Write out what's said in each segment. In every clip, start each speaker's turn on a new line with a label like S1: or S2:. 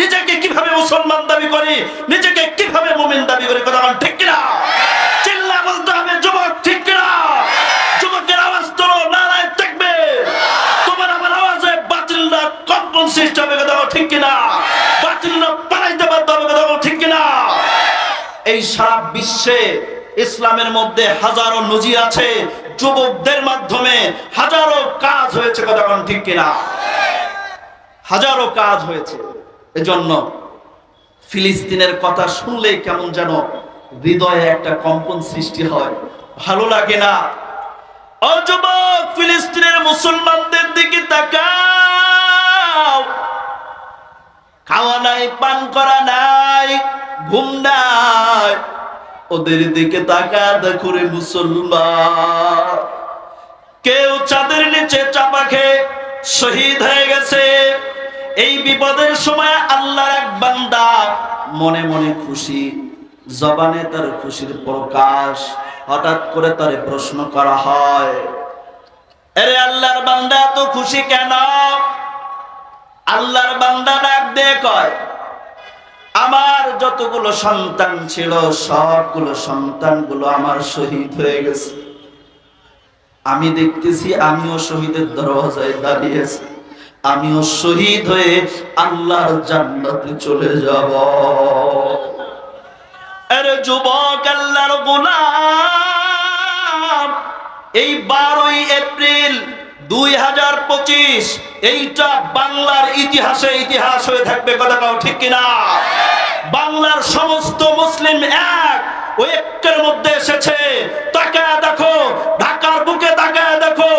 S1: নিজেকে কীভাবে মুসলমান দাবি করি, নিজেকে কীভাবে মুমিন দাবি করি, কথা ঠিক কিনা? চিল্লা বলতে হবে, যুবক, ঠিক কিনা? যুবকের আওয়াজ তোলো, নারায় থাকবে। তোমার আমার কম্পন সৃষ্টি হবে, কথা ঠিক কিনা? পালাইতে বাধ্য হবে, কথা ঠিক কিনা? এই সারা বিশ্বে ইসলামের মধ্যে হাজারো নজির আছে, যুবকদের মাধ্যমে হাজারো কাজ হয়েছে, কথা ঠিক কিনা? হাজারো কাজ হয়েছে। এজন্য ফিলিস্তিনের কথা শুনলেই কেমন যেন হৃদয়ে একটা কম্পন সৃষ্টি হয়। ভালো লাগে না। ও যুবক, ফিলিস্তিনের মুসলমানদের দিকে তাকাও। খাওয়া নাই, পান করা নাই, ঘুম নাই। ওদের দিকে তাকা দেখো রে মুসলমান। কেউ চাঁদের নিচে চাপা খেয়ে শহীদ হয়ে গেছে। এই বিপদের সময় আল্লাহর এক বান্দা মনে মনে খুশি, জবানে তার খুশির প্রকাশ, হঠাৎ করে তার প্রশ্ন করা হয় আরে আল্লাহর বান্দা, এত খুশি কেন? আল্লাহর বান্দা ডাক দিয়ে কয়, আমার যতগুলো সন্তান ছিল, সবগুলো সন্তানগুলো আমার শহীদ হয়ে গেছে। আমি দেখতেছি আমিও শহীদের দরওয়াজায় দাঁড়িয়েছি আমিও শহীদ হয়ে আল্লাহর জান্নাতে চলে যাব। আরে যুবক, আল্লাহর গোলাম, এই বারোই এপ্রিল দুই হাজার পঁচিশ, এইটা বাংলার ইতিহাসে ইতিহাস হয়ে থাকবে কথাটাও ঠিক কিনা? বাংলার সমস্ত মুসলিম এক ওই একের মধ্যে এসেছে, তাকায় দেখো, ঢাকার বুকে তাকায় দেখো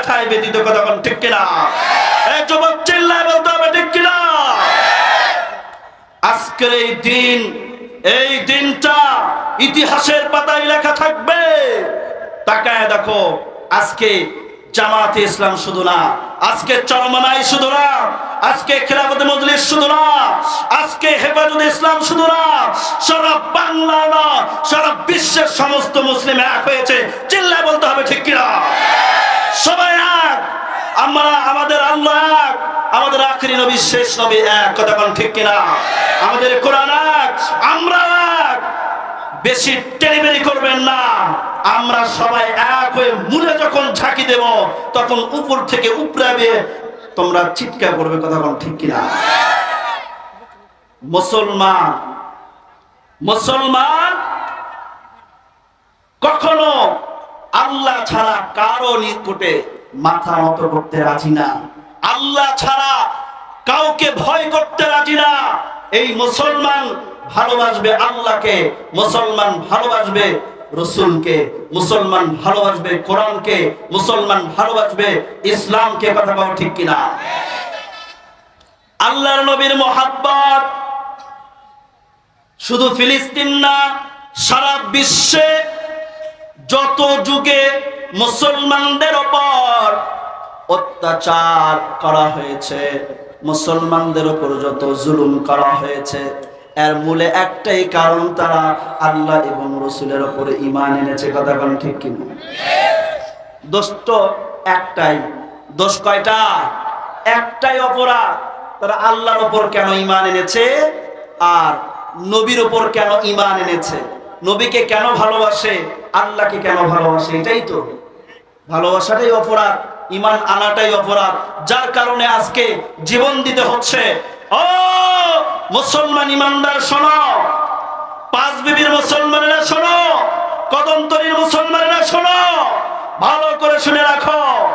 S1: ব্যথায় ব্যতীত কথা বলেন ঠিক কিনা? যুবক চিল্লায় বলতে হবে, ঠিক কিনা? আজকের এই দিন, এই দিনটা ইতিহাসের পাতায় লেখা থাকবে। তাকায় দেখো, আজকে জামাতে ইসলাম শুধু না, আজকে চরমনাই শুধু না, আজকে খেলাফত মজলিস শুধু না, আজকে হেফাজত ইসলাম শুধু না, সারা বাংলা না, সারা বিশ্বের সমস্ত মুসলিম এক হয়েছে। চিল্লায় বলতে হবে, ঠিক কিনা? সবাই আমরা আমাদের আল্লাহ, আমাদের আখরি নবী, শেষ নবী এক। কথা কোন ঠিক কিনা? আমাদের কোরআন আমরা বেশি টেলিবেরি করবেন না। আমরা সবাই এক হয়ে মূলে যখন ঝাঁকি দেব, তখন উপর থেকে উপরাবে তোমরা চিৎকার করবে, কথা কোন ঠিক কিনা? মুসলমান মুসলমান, কখনো আল্লাহ ছাড়া কারও নিকটে মাথা নত করতে রাজি না। আল্লাহ ছাড়া কাউকে ভয় করতে রাজি না। এই মুসলমান ভালোবাসবে আল্লাহকে, মুসলমান ভালোবাসবে রসুলকে, মুসলমান ভালোবাসবে কোরআনকে, মুসলমান ভালোবাসবে ইসলামকে, কথা বলা ঠিক কিনা? আল্লাহর নবীর মোহাব্বত শুধু ফিলিস্তিন না, সারা বিশ্বে যত যুগে মুসলমানদের ওপর অত্যাচার করা হয়েছে। মুসলমানদের উপর যত জুলুম করা হয়েছে, এর মূলে একটাই কারণ তারা আল্লাহ এবং রসুলের ওপরে ইমান এনেছে। কথা কোন ঠিক কিনা দোষ তো একটাই, দোষ কয়টা? একটাই অপরাধ, তারা আল্লাহর ওপর কেন ইমান এনেছে আর নবীর ওপর কেন ইমান এনেছে? নবীকে কেন ভালোবাসে? আল্লাহকে কেন ভালোবাসে? এটাই তো। ভালোবাসাটাই অপরাধ, ইমান আনাটাই অপরাধ। যার কারণে আজকে জীবন দিতে হচ্ছে। ও, মুসলমান ইমানদার, শোনো। পাঁচ বিবির মুসলমানেরা শোনো। কদমতরীর মুসলমানেরা শোনো। ভালো করে শুনে রাখো।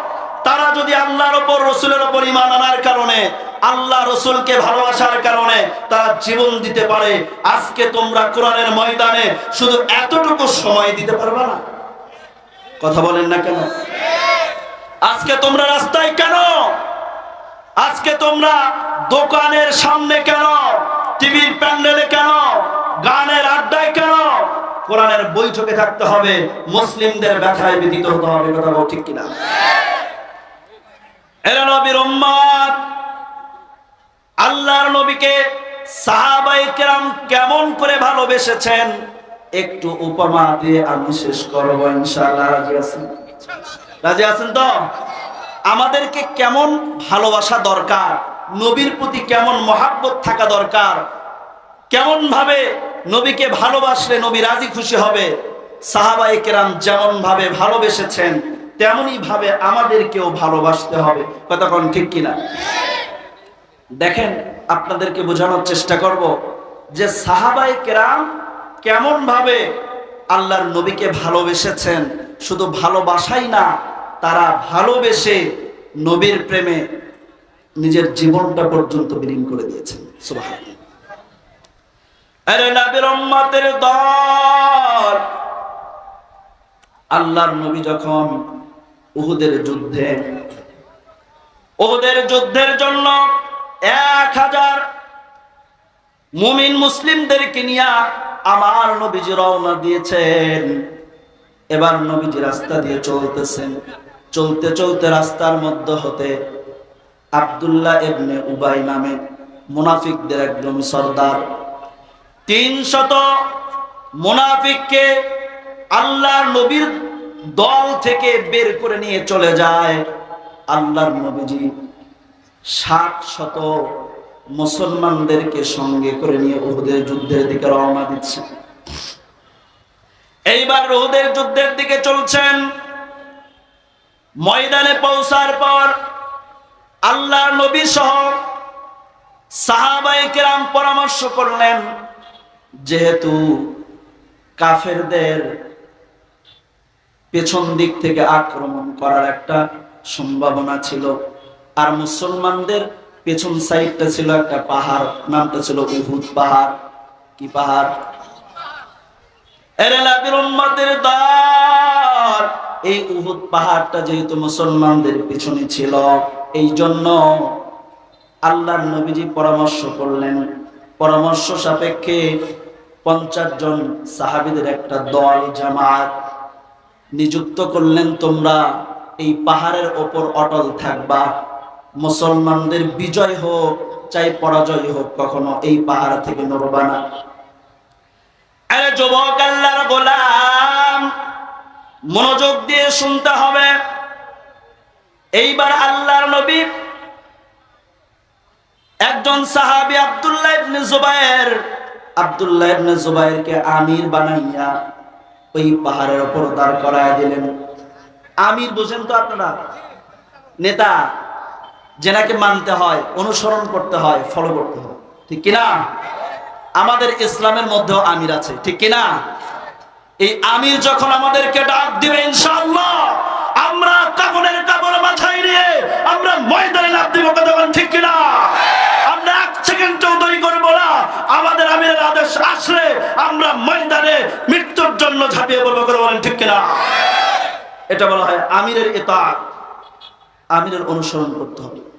S1: তারা যদি আল্লাহর ওপর, রসুলের ওপর ইমান আনার কারণে, আল্লাহ রসুলকে ভালোবাসার কারণে তারা জীবন দিতে পারে, আজকে তোমরা কোরআনের ময়দানে শুধু এতটুকু সময় দিতে পারবে না। কথা বলেন না কেন? আজকে তোমরা রাস্তায় কেন? আজকে তোমরা দোকানের সামনে কেন? টিভির প্যান্ডেলে কেন? গানের আড্ডায় কেন? কোরআনের বৈঠকে থাকতে হবে, মুসলিমদের ব্যথায় ব্যতীত হতে হবে, কথা ঠিক কিনা? এরা নবীর উম্মত আল্লাহর নবীকে সাহাবাই কেরাম কেমন করে ভালোবেসেছেন? একটু উপমা দিয়ে আমি শেষ করব রাজি আছেন? রাজি আছেন তো? আমাদেরকে কেমন ভালোবাসা দরকার? নবীর প্রতি কেমন মহাব্বত থাকা দরকার? কেমন ভাবে নবীকে ভালোবাসলে নবী রাজি খুশি হবে? সাহাবাই কেরাম যেমন ভাবে ভালোবেসেছেন তেমনই ভাবে আমাদেরকেও ভালোবাসতে হবে। কতক্ষণ ঠিক কিনা? দেখেন, আপনাদেরকে বোঝানোর চেষ্টা করব যে সাহাবাই কেরাম কেমন ভাবে আল্লাহর নবীকে ভালোবেসেছেন শুধু ভালোবাসাই না, তারা ভালোবেসে নবীর প্রেমে নিজের জীবনটা পর্যন্ত বিলীন করে দিয়েছেন। আরে দল। আল্লাহর নবী যখন উহুদের যুদ্ধে, উহুদের যুদ্ধের জন্য এক হাজার মুমিন মুসলিমদেরকে নিয়ে আমার নবীজি রওনা দিয়েছেন। এবার নবীজি রাস্তা দিয়ে চলতেছেন। চলতে চলতে রাস্তার মধ্যে হতে আব্দুল্লাহ এবনে উবাই নামে মুনাফিকদের একদম সর্দার। তিন শত মুনাফিককে আল্লাহ নবীর দল থেকে বের করে নিয়ে চলে যায়। আল্লাহর নবীজি ষাট শত মুসলমানদেরকে সঙ্গে করে নিয়ে উহুদের যুদ্ধের দিকে রওনা দিচ্ছে। এইবার উহুদের যুদ্ধের দিকে চলছেন। ময়দানে পৌঁছার পর আল্লাহ নবী সহ সাহাবাই কেরাম পরামর্শ করলেন যেহেতু কাফেরদের পেছন দিক থেকে আক্রমণ করার একটা সম্ভাবনা ছিল, আর মুসলমানদের পেছন সাইডটা ছিল একটা পাহাড়, নামটা ছিল উহুদ পাহাড়। কি পাহাড়? এই উহুদ পাহাড়টা যেহেতু মুসলমানদের পিছনে ছিল এই জন্য আল্লাহর নবীজি পরামর্শ করলেন। পরামর্শ সাপেক্ষে পঞ্চাশ জন সাহাবিদের একটা দল, জামাত নিযুক্ত করলেন, তোমরা এই পাহাড়ের ওপর অটল থাকবা। মুসলমানদের বিজয় হোক, চাই পরাজয় হোক, কখনো এই পাহাড় থেকে নড়বা না। আরে যুবক আল্লাহর গোলাম, মনোযোগ দিয়ে শুনতে হবে। এইবার আল্লাহর নবী একজন সাহাবী আব্দুল্লাহ ইবনে জুবায়ের আব্দুল্লাহ ইবনে জুবায়েরকে আমির বানাইয়া ওই পাহাড়ের উপর দাঁড় করায় দিলেন। আমির বুঝেন তো আপনারা? নেতা? যেনাকে মানতে হয়, অনুসরণ করতে হয় ফলো করতে হয়। ঠিক কিনা? আমাদের ইসলামের মধ্যেও আমির আছে, ঠিক কিনা? এই আমির যখন আমাদেরকে ডাক দিবে, ইনশাআল্লাহ, আমরা কাপড়ের কাপড় মাথায় নিয়ে আমরা ময়দানে লাভ দিব কতক্ষণ ঠিক কিনা? আমরা এক সেকেন্ডও দেরি করব না, আমাদের আমিরের আদেশ আসলে আমরা ময়দানে মৃত্যুর জন্য ঝাঁপিয়ে পড়ব করে বলেন ঠিক কিনা? এটা বলা হয় আমিরের এটা আমিরের অনুসরণ করতে হবে।